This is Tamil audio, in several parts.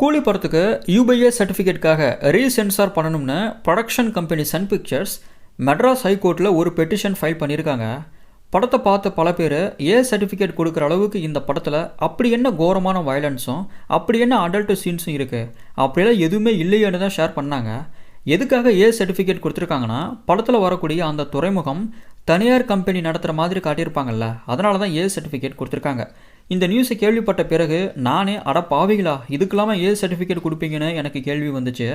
கூலி படத்துக்கு யூபிஏ சர்டிஃபிகேட்காக ரீசென்சார் பண்ணணும்னு production company Sun Pictures Madras ஹைகோர்ட்டில் ஒரு பெட்டிஷன் ஃபைல் பண்ணியிருக்காங்க படத்தை பார்த்த பல பேர் ஏ சர்டிஃபிகேட் கொடுக்குற அளவுக்கு இந்த படத்தில் அப்படி என்ன கோரமான வயலன்ஸும் அப்படி என்ன அடல்ட் சீன்ஸும் இருக்குது அப்படியெல்லாம் எதுவுமே இல்லையேன்னு தான் ஷேர் பண்ணாங்க. எதுக்காக ஏ சர்டிஃபிகேட் கொடுத்துருக்காங்கன்னா படத்தில் வரக்கூடிய அந்த துறைமுகம் தனியார் கம்பெனி நடத்துகிற மாதிரி காட்டியிருப்பாங்கல்ல அதனால தான் ஏ சர்டிஃபிகேட் கொடுத்துருக்காங்க. இந்த நியூஸை கேள்விப்பட்ட பிறகு நானே அட பாவிகளா இதுக்கெல்லாமல் ஏ சர்டிஃபிகேட் கொடுப்பீங்கன்னு எனக்கு கேள்வி வந்துச்சு.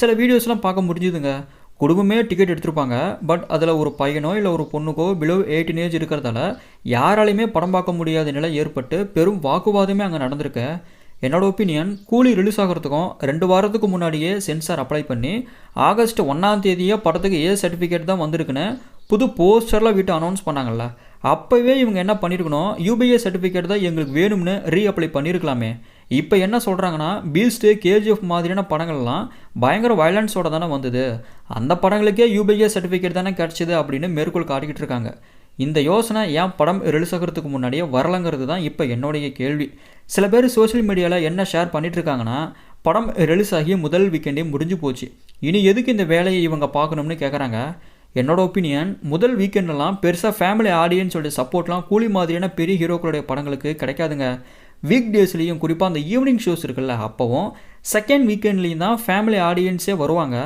சில வீடியோஸ்லாம் பார்க்க முடிஞ்சுதுங்க. குடும்பமே டிக்கெட் எடுத்திருப்பாங்க பட் அதில் ஒரு பையனோ இல்லை ஒரு பொண்ணுக்கோ பிலோ எயிட்டீன் ஏஜ் இருக்கிறதால யாராலையுமே படம் பார்க்க முடியாத நிலை ஏற்பட்டு பெரும் வாக்குவாதமே அங்கே நடந்திருக்கு. என்னோட ஒப்பீனியன் கூலி ரிலீஸ் ஆகிறதுக்கும் ரெண்டு வாரத்துக்கு முன்னாடியே சென்சார் அப்ளை பண்ணி ஆகஸ்ட் ஒன்றாம் தேதியே படத்துக்கு ஏ சர்டிஃபிகேட் தான் வந்திருக்குன்னு புது போஸ்டர்லாம் விட்டு அனௌன்ஸ் பண்ணாங்கல்ல. அப்போவே இவங்க என்ன பண்ணியிருக்கணும் யூபிஏ சர்டிஃபிகேட் தான் எங்களுக்கு வேணும்னு ரீ அப்ளை பண்ணியிருக்கலாமே இப்போ என்ன சொல்கிறாங்கன்னா பீஸ்ட்டு கேஜிஎஃப் மாதிரியான படங்கள்லாம் பயங்கர வயலன்ஸோட தானே வந்தது. அந்த படங்களுக்கே யூபிஏ சர்டிஃபிகேட் தானே கிடச்சிது அப்படின்னு மேற்கோள் காட்டிக்கிட்டு இருக்காங்க. இந்த யோசனை ஏன் படம் ரிலீஸ் ஆகிறதுக்கு முன்னாடியே வரலங்கிறது தான் இப்போ என்னுடைய கேள்வி. சில பேர் சோஷியல் மீடியாவில் என்ன ஷேர் பண்ணிட்டுருக்காங்கன்னா படம் ரிலீஸ் ஆகி முதல் வீக்கெண்டே முடிஞ்சு போச்சு. இனி எதுக்கு இந்த வேலையை இவங்க பார்க்கணும்னு கேட்குறாங்க என்னோட ஒப்பீனியன் முதல் வீக்கெண்டெல்லாம் பெருசாக ஃபேமிலி ஆடியன்ஸோட சப்போர்ட்லாம் கூலி மாதிரியான பெரிய ஹீரோக்களுடைய படங்களுக்கு கிடைக்காதுங்க. வீக் டேஸ்லேயும் குறிப்பாக அந்த ஈவினிங் ஷோஸ் இருக்குல்ல அப்போவும் செகண்ட் வீக்கெண்ட்லேயும் தான் ஃபேமிலி ஆடியன்ஸே வருவாங்க.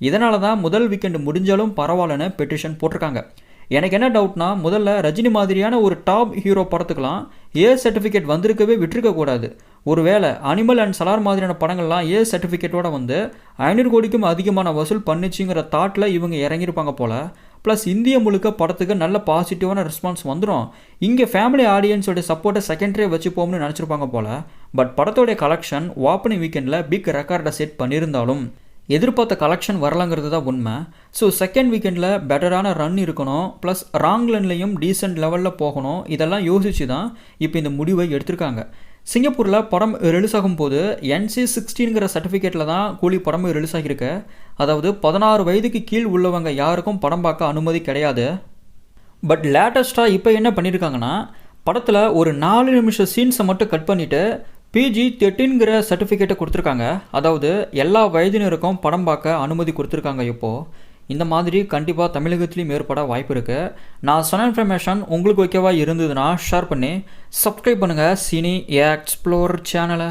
இதனால தான் முதல் வீக்கெண்டு முடிஞ்சாலும் பரவாயில்லன்னு பெட்டிஷன் போட்டிருக்காங்க. எனக்கு என்ன டவுட்னா முதல்ல ரஜினி மாதிரியான ஒரு டாப் ஹீரோ படத்துக்கெலாம் ஏ சர்டிஃபிகேட் வந்திருக்கவே விட்டுருக்கக்கூடாது ஒருவேளை அனிமல் அண்ட் சலார் மாதிரியான படங்கள்லாம் ஏ சர்டிஃபிகேட்டோட வந்து ஐநூறு கோடிக்கும் அதிகமான வசூல் பண்ணுச்சுங்கிற தாட்டில் இவங்க இறங்கியிருப்பாங்க போல். ப்ளஸ் இந்திய முழுக்க படத்துக்கு நல்ல பாசிட்டிவான ரெஸ்பான்ஸ் வந்துடும் இங்கே ஃபேமிலி ஆடியன்ஸோட சப்போர்ட்டை செகண்டரியாக வச்சுப்போம்னு நினச்சிருப்பாங்க போல். பட் படத்தோடைய கலெக்ஷன் ஓப்பனிங் வீக்கெண்டில் பிக் ரெக்கார்டை செட் பண்ணியிருந்தாலும் எதிர்பார்த்த கலெக்ஷன் வரலங்கிறது தான் உண்மை. ஸோ செகண்ட் வீக்கெண்டில் பெட்டரான ரன் இருக்கணும். ப்ளஸ் ராங் ராங்லன்லேயும் டீசென்ட் லெவலில் போகணும். இதெல்லாம் யோசித்து தான் இப்போ இந்த முடிவை எடுத்திருக்காங்க. சிங்கப்பூரில் படம் ரிலீஸ் ஆகும்போது என்சி சிக்ஸ்டீன்கிற சர்டிஃபிகேட்டில் தான் கூலி படம் ரிலீஸ் ஆகியிருக்கு. அதாவது பதினாறு வயதுக்கு கீழ் உள்ளவங்க யாருக்கும் படம் பார்க்க அனுமதி கிடையாது. பட் லேட்டஸ்ட்டாக இப்போ என்ன பண்ணியிருக்காங்கன்னா படத்தில் ஒரு நாலு நிமிஷம் சீன்ஸை மட்டும் கட் பண்ணிவிட்டு பிஜி தேர்ட்டின்கிற சர்டிஃபிகேட்டை கொடுத்துருக்காங்க. அதாவது எல்லா வயதினருக்கும் படம் பார்க்க அனுமதி கொடுத்துருக்காங்க இப்போது இந்த மாதிரி கண்டிப்பாக தமிழகத்துலேயும் ஏற்பட வாய்ப்பு இருக்குது நான் சொன்ன இன்ஃபர்மேஷன் உங்களுக்கு ஓகேவாக இருந்ததுன்னா ஷேர் பண்ணி சப்ஸ்கிரைப் பண்ணுங்கள் சினி எக்ஸ்ப்ளோர் சேனலை